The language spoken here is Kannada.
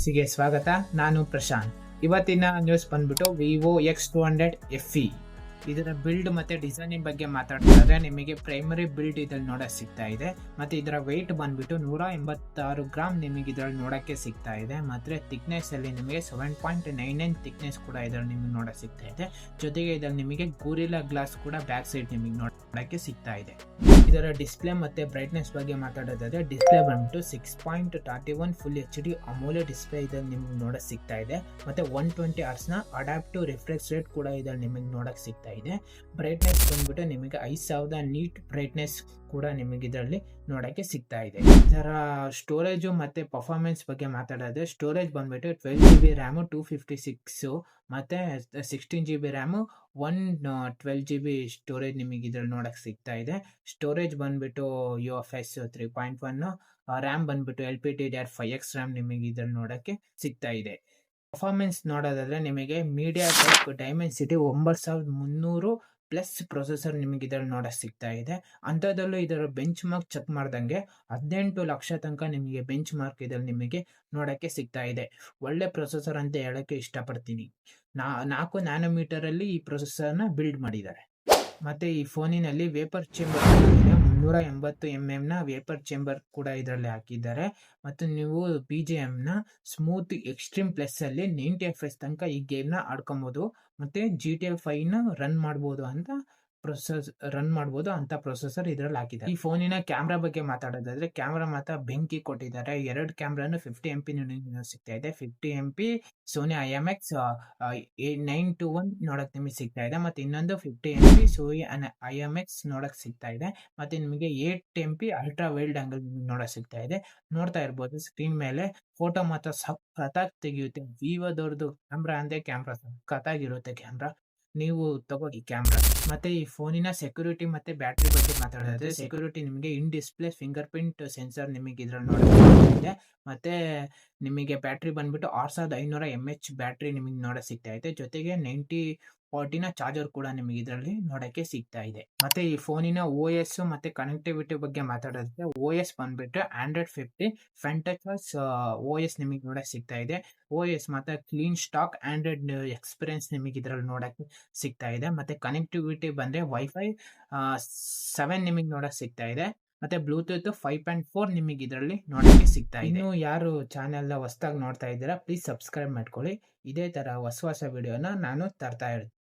ನ್ಯೂಸಿಗೆ ಸ್ವಾಗತ. ನಾನು ಪ್ರಶಾಂತ್. ಇವತ್ತಿನ ನ್ಯೂಸ್ ಬಂದ್ಬಿಟ್ಟು Vivo X two hundred F E ಇದರ ಬಿಲ್ಡ್ ಮತ್ತೆ ಡಿಸೈನಿಂಗ್ ಬಗ್ಗೆ ಮಾತಾಡ್ತಿದ್ರೆ ನಿಮಗೆ ಪ್ರೈಮರಿ ಬಿಲ್ಡ್ ಇದ್ರಲ್ಲಿ ನೋಡಕ್ ಸಿಗ್ತಾ ಇದೆ. ಮತ್ತೆ ಇದರ ವೆಯ್ಟ್ ಬಂದ್ಬಿಟ್ಟು ನೂರ ಎಂಬತ್ತಾರು ಗ್ರಾಮ್ ನಿಮಗೆ ಇದ್ರಲ್ಲಿ ನೋಡಕ್ಕೆ ಸಿಗ್ತಾ ಇದೆ. ಮತ್ತೆ ಥಿಕ್ನೆಸ್ಸಲ್ಲಿ ನಿಮಗೆ seven point nine nine thickness ಕೂಡ ಇದರಲ್ಲಿ ನಿಮಗೆ ನೋಡಕ್ ಸಿಗ್ತಾ ಇದೆ. ಜೊತೆಗೆ ಇದ್ರಲ್ಲಿ ನಿಮಗೆ ಗೂರಿಲಾ ಗ್ಲಾಸ್ ಕೂಡ ಬ್ಯಾಕ್ ಸೈಡ್ ನಿಮಗೆ ನೋಡಕ್ಕೆ ಸಿಗ್ತಾ ಇದೆ. ಇದರ ಡಿಸ್ಪ್ಲೇ ಮತ್ತೆ ಬ್ರೈಟ್ನೆಸ್ ಬಗ್ಗೆ ಮಾತಾಡೋದಾದ್ರೆ ಡಿಸ್ಪ್ಲೇ ಬಂದ್ಬಿಟ್ಟು six point thirty one full H D AMOLED display ಇದ್ರಲ್ಲಿ ನಿಮಗೆ ನೋಡಕ್ ಸಿಗ್ತಾ ಇದೆ. ಮತ್ತೆ ಒನ್ ಟ್ವೆಂಟಿ ನ ಅಡಾಪ್ಟಿವ್ ರಿಫ್ರೆಕ್ಸ್ ರೇಟ್ ಕೂಡ ಇದರಲ್ಲಿ ನಿಮಗೆ ನೋಡಕ್ ಸಿಗ್ತಾ ಇದೆ ಬ್ರೈಟ್ನೆಸ್ ಬಂದ್ಬಿಟ್ಟು ನಿಮಗೆ ಐದು ಸಾವಿರದ ನೀಟ್ ಬ್ರೈಟ್ನೆಸ್ ಕೂಡ ನಿಮಗೆ ಇದರಲ್ಲಿ ನೋಡೋಕ್ಕೆ ಸಿಗ್ತಾ ಇದೆ. ಇದರ ಸ್ಟೋರೇಜು ಮತ್ತು ಪರ್ಫಾರ್ಮೆನ್ಸ್ ಬಗ್ಗೆ ಮಾತಾಡೋದ್ರೆ ಸ್ಟೋರೇಜ್ ಬಂದ್ಬಿಟ್ಟು twelve G B RAM two fifty six ಮತ್ತು sixteen G B RAM one twelve G B storage ನಿಮಗೆ ಇದರಲ್ಲಿ ನೋಡೋಕ್ಕೆ ಸಿಗ್ತಾ ಇದೆ. ಸ್ಟೋರೇಜ್ ಬಂದ್ಬಿಟ್ಟು U F S three point one RAM ಬಂದ್ಬಿಟ್ಟು L P T D R five X RAM ನಿಮಗೆ ಇದರಲ್ಲಿ ನೋಡೋಕ್ಕೆ ಸಿಗ್ತಾ ಇದೆ. ಪರ್ಫಾರ್ಮೆನ್ಸ್ ನೋಡೋದಾದರೆ ನಿಮಗೆ ಮೀಡಿಯಾ ಟೆಕ್ ಡೈಮೆನ್ಸಿಟಿ ಒಂಬತ್ತು ಸಾವಿರದ ಮುನ್ನೂರು ಪ್ಲಸ್ ಪ್ರೊಸೆಸರ್ ನಿಮಗೆ ಇದರಲ್ಲಿ ನೋಡೋ ಸಿಗ್ತಾ ಇದೆ. ಅಂಥದ್ರಲ್ಲೂ ಇದರ ಬೆಂಚ್ ಮಾರ್ಕ್ ಚೆಕ್ ಮಾಡ್ದಂಗೆ ಹದಿನೆಂಟು ಲಕ್ಷ ತನಕ ನಿಮಗೆ ಬೆಂಚ್ ಮಾರ್ಕ್ ಇದರಲ್ಲಿ ನಿಮಗೆ ನೋಡೋಕ್ಕೆ ಸಿಗ್ತಾ ಇದೆ. ಒಳ್ಳೆ ಪ್ರೊಸೆಸರ್ ಅಂತ ಹೇಳೋಕ್ಕೆ ಇಷ್ಟಪಡ್ತೀನಿ. ನಾ, ನಾಲ್ಕು ನ್ಯಾನೋಮೀಟರಲ್ಲಿ ಈ ಪ್ರೊಸೆಸರ್ನ ಬಿಲ್ಡ್ ಮಾಡಿದ್ದಾರೆ. ಮತ್ತು ಈ ಫೋನಿನಲ್ಲಿ ವೇಪರ್ ಚೇಂಬರ್ ಮುನ್ನೂರ ಎಂಬತ್ತು ಎಂ ಎಮ್ನ ವೇಪರ್ ಚೇಂಬರ್ ಕೂಡ ಇದರಲ್ಲಿ ಹಾಕಿದ್ದಾರೆ. ಮತ್ತು ನೀವು ಪಿ ಜೆ ಎಮ್ನ ಸ್ಮೂತ್ ಎಕ್ಸ್ಟ್ರೀಮ್ ಪ್ಲಸ್ಸಲ್ಲಿ ನೈಂಟಿ ಎಫ್ ಎಸ್ ತನಕ ಈ ಗೇಮ್ನ ಆಡ್ಕೊಬೋದು. ಮತ್ತೆ ಜಿ ಟಿ ಎಫ್ ಫೈನ ರನ್ ಮಾಡ್ಬೋದು ಅಂತ ಪ್ರೊಸೆಸ್ ರನ್ ಮಾಡ್ಬೋದು ಅಂತ ಪ್ರೊಸೆಸರ್ ಇದರಲ್ಲಿ ಹಾಕಿದ್ದಾರೆ. ಈ ಫೋನಿನ ಕ್ಯಾಮ್ರಾ ಬಗ್ಗೆ ಮಾತಾಡೋದಾದ್ರೆ, ಕ್ಯಾಮ್ರಾ ಮಾತ್ರ ಬೆಂಕಿ ಕೊಟ್ಟಿದ್ದಾರೆ. ಎರಡು ಕ್ಯಾಮ್ರಾನು ಫಿಫ್ಟಿ ಎಂ ಪಿ ಸಿಗ್ತಾ ಇದೆ. Fifty M P Sony I M X nine two one ನೋಡಕ್ ನಿಮಗೆ ಸಿಗ್ತಾ ಇದೆ. ಮತ್ತೆ ಇನ್ನೊಂದು fifty M P Sony I M X ನೋಡಕ್ ಸಿಗ್ತಾ ಇದೆ. ಮತ್ತೆ ನಿಮಗೆ eight M P ultra wide angle ನೋಡಕ್ ಸಿಗ್ತಾ ಇದೆ. ನೋಡ್ತಾ ಇರ್ಬೋದು ಸ್ಕ್ರೀನ್ ಮೇಲೆ ಫೋಟೋ ಮಾತ್ರ ಸಖತ್ತಾಗಿ ತೆಗೆಯುತ್ತೆ. ವಿವೋದವ್ರದ್ದು ಕ್ಯಾಮ್ರಾ ಅಂದ್ರೆ ಕ್ಯಾಮ್ರಾ ಸಖತ್ತಾಗಿರುತ್ತೆ ಕ್ಯಾಮ್ರಾ. ನೀವು ತಗೊಳ್ಳಿ ಕ್ಯಾಮ್ರಾ. ಮತ್ತೆ ಈ ಫೋನಿನ ಸೆಕ್ಯೂರಿಟಿ ಮತ್ತೆ ಬ್ಯಾಟ್ರಿ ಬಗ್ಗೆ ಮಾತಾಡೋದಾದ್ರೆ ಸೆಕ್ಯೂರಿಟಿ ನಿಮಗೆ in display fingerprint sensor ನಿಮಗೆ ಇದ್ರಲ್ಲಿ ನೋಡಕ್ ಇದೆ ಮತ್ತೆ ನಿಮಗೆ ಬ್ಯಾಟ್ರಿ ಬಂದ್ಬಿಟ್ಟು ಆರು ಸಾವಿರದ ಐನೂರ ಎಂ ಎಚ್ ಬ್ಯಾಟ್ರಿ ನಿಮಗೆ ನೋಡೋ ಸಿಗ್ತಾ ಇದೆ ಜೊತೆಗೆ ನೈಂಟಿ ಫಾರ್ಟಿನ ಚಾರ್ಜರ್ ಕೂಡ ನಿಮಗೆ ಇದರಲ್ಲಿ ನೋಡೋಕ್ಕೆ ಸಿಗ್ತಾ ಇದೆ. ಮತ್ತೆ ಈ ಫೋನಿನ ಓ ಎಸ್ ಮತ್ತೆ ಕನೆಕ್ಟಿವಿಟಿ ಬಗ್ಗೆ ಮಾತಾಡೋದ್ರೆ ಓ ಎಸ್ ಬಂದ್ಬಿಟ್ಟು Android fifty Funtouch O S ನಿಮಗೆ ನೋಡಕ್ಕೆ ಸಿಗ್ತಾ ಇದೆ. ಓ ಎಸ್ ಮತ್ತೆ ಕ್ಲೀನ್ ಸ್ಟಾಕ್ ಆಂಡ್ರಾಯ್ಡ್ ಎಕ್ಸ್ಪೀರಿಯನ್ಸ್ ನಿಮಗೆ ಇದರಲ್ಲಿ ನೋಡಕ್ಕೆ ಸಿಗ್ತಾ ಇದೆ. ಮತ್ತೆ ಕನೆಕ್ಟಿವಿಟಿ ಬಂದ್ರೆ ವೈಫೈ ಸೆವೆನ್ ನಿಮಗೆ ನೋಡಕ್ಕೆ ಸಿಗ್ತಾ ಇದೆ. ಮತ್ತೆ ಬ್ಲೂಟೂತ್ ಫೈವ್ ಪಾಯಿಂಟ್ ಫೋರ್ ನಿಮಗೆ ಇದರಲ್ಲಿ ನೋಡಕ್ಕೆ ಸಿಗ್ತಾ ಇದೆ. ನೀವು ಯಾರು ಚಾನೆಲ್ ಹೊಸದಾಗಿ ನೋಡ್ತಾ ಇದ್ದೀರಾ ಪ್ಲೀಸ್ ಸಬ್ಸ್ಕ್ರೈಬ್ ಮಾಡ್ಕೊಳ್ಳಿ. ಇದೇ ತರ ಹೊಸ ಹೊಸ ವಿಡಿಯೋನ ನಾನು ತರ್ತಾ ಇರ್ತೀನಿ.